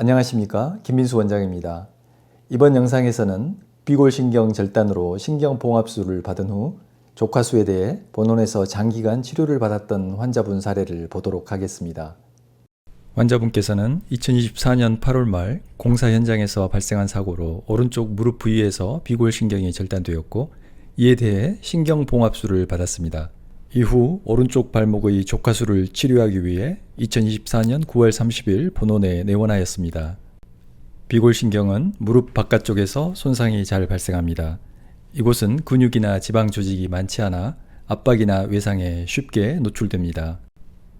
안녕하십니까 김민수 원장입니다. 이번 영상에서는 비골신경 절단으로 신경봉합술을 받은 후 조카수에 대해 본원에서 장기간 치료를 받았던 환자분 사례를 보도록 하겠습니다. 환자분께서는 2024년 8월 말 공사 현장에서 발생한 사고로 오른쪽 무릎 부위에서 비골신경이 절단되었고 이에 대해 신경봉합술을 받았습니다. 이후 오른쪽 발목의 조카수를 치료하기 위해 2024년 9월 30일 본원에 내원하였습니다. 비골신경은 무릎 바깥쪽에서 손상이 잘 발생합니다. 이곳은 근육이나 지방 조직이 많지 않아 압박이나 외상에 쉽게 노출됩니다.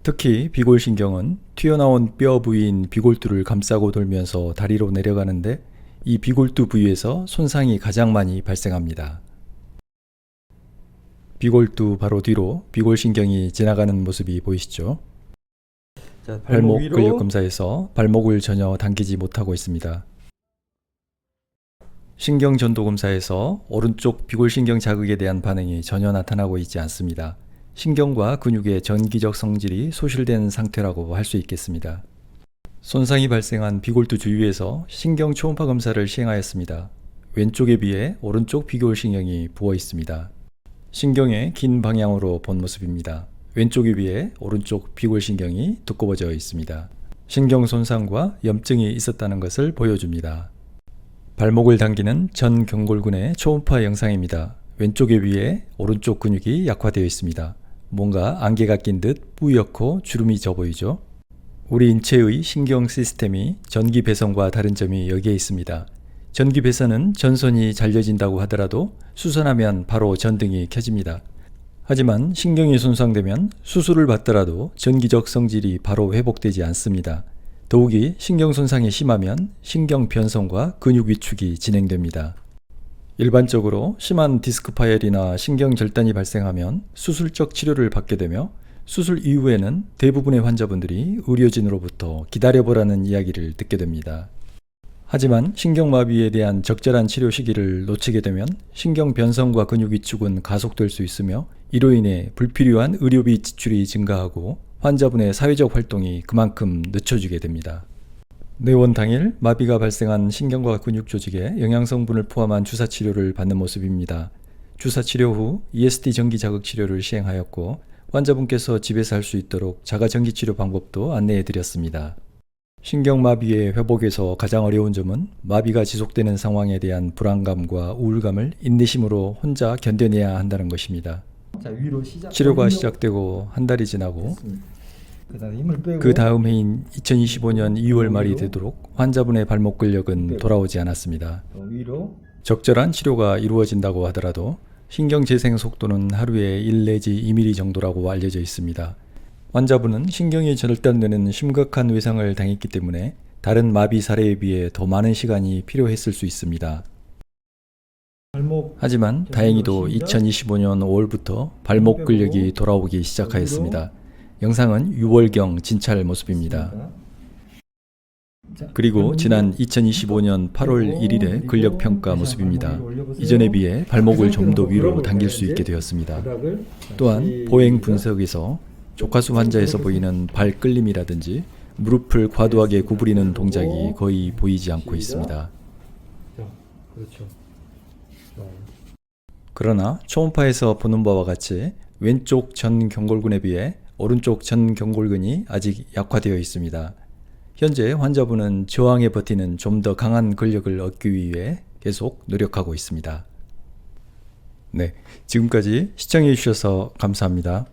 특히 비골신경은 튀어나온 뼈 부위인 비골두를 감싸고 돌면서 다리로 내려가는데 이 비골두 부위에서 손상이 가장 많이 발생합니다. 비골두 바로 뒤로 비골신경이 지나가는 모습이 보이시죠? 자, 발목 위로. 근력 검사에서 발목을 전혀 당기지 못하고 있습니다. 신경 전도 검사에서 오른쪽 비골신경 자극에 대한 반응이 전혀 나타나고 있지 않습니다. 신경과 근육의 전기적 성질이 소실된 상태라고 할 수 있겠습니다. 손상이 발생한 비골두 주위에서 신경 초음파 검사를 시행하였습니다. 왼쪽에 비해 오른쪽 비골신경이 부어 있습니다. 신경의 긴 방향으로 본 모습입니다. 왼쪽에 비해 오른쪽 비골신경이 두꺼워져 있습니다. 신경 손상과 염증이 있었다는 것을 보여줍니다. 발목을 당기는 전 경골근의 초음파 영상입니다. 왼쪽에 비해 오른쪽 근육이 약화되어 있습니다. 뭔가 안개가 낀 듯 뿌옇고 주름이 져 보이죠? 우리 인체의 신경 시스템이 전기 배선과 다른 점이 여기에 있습니다. 전기 배선은 전선이 잘려진다고 하더라도 수선하면 바로 전등이 켜집니다. 하지만 신경이 손상되면 수술을 받더라도 전기적 성질이 바로 회복되지 않습니다. 더욱이 신경 손상이 심하면 신경 변성과 근육 위축이 진행됩니다. 일반적으로 심한 디스크 파열이나 신경 절단이 발생하면 수술적 치료를 받게 되며 수술 이후에는 대부분의 환자분들이 의료진으로부터 기다려보라는 이야기를 듣게 됩니다. 하지만 신경마비에 대한 적절한 치료 시기를 놓치게 되면 신경 변성과 근육 위축은 가속될 수 있으며 이로 인해 불필요한 의료비 지출이 증가하고 환자분의 사회적 활동이 그만큼 늦춰지게 됩니다. 내원 당일 마비가 발생한 신경과 근육 조직에 영양 성분을 포함한 주사 치료를 받는 모습입니다. 주사 치료 후 ESD 전기 자극 치료를 시행하였고 환자분께서 집에서 할 수 있도록 자가 전기 치료 방법도 안내해 드렸습니다. 신경마비의 회복에서 가장 어려운 점은 마비가 지속되는 상황에 대한 불안감과 우울감을 인내심으로 혼자 견뎌내야 한다는 것입니다. 자, 위로 시작. 치료가. 시작되고 한 달이 지나고 빼고 그 다음 해인 2025년 2월 말이 되도록 환자분의 발목 근력은 돌아오지 않았습니다. 더 위로 적절한 치료가 이루어진다고 하더라도 신경 재생 속도는 하루에 1 내지 2mm 정도라고 알려져 있습니다. 환자분은 신경이 절단되는 심각한 외상을 당했기 때문에 다른 마비 사례에 비해 더 많은 시간이 필요했을 수 있습니다. 하지만 다행히도 2025년 5월부터 발목 근력이 돌아오기 시작하였습니다. 영상은 6월경 진찰 모습입니다. 자, 그리고 지난 위로. 2025년 8월 1일의 근력 평가 모습입니다. 이전에 비해 발목을 좀 더 위로 당길 수 있게 되었습니다. 또한 보행 분석에서 조카수 환자에서 보이는 발 끌림이라든지 무릎을 과도하게 구부리는 동작이 거의 보이지 않고 있습니다. 자, 그렇죠. 그러나 초음파에서 보는 바와 같이 왼쪽 전 경골근에 비해 오른쪽 전 경골근이 아직 약화되어 있습니다. 현재 환자분은 저항에 버티는 좀 더 강한 근력을 얻기 위해 계속 노력하고 있습니다. 네, 지금까지 시청해 주셔서 감사합니다.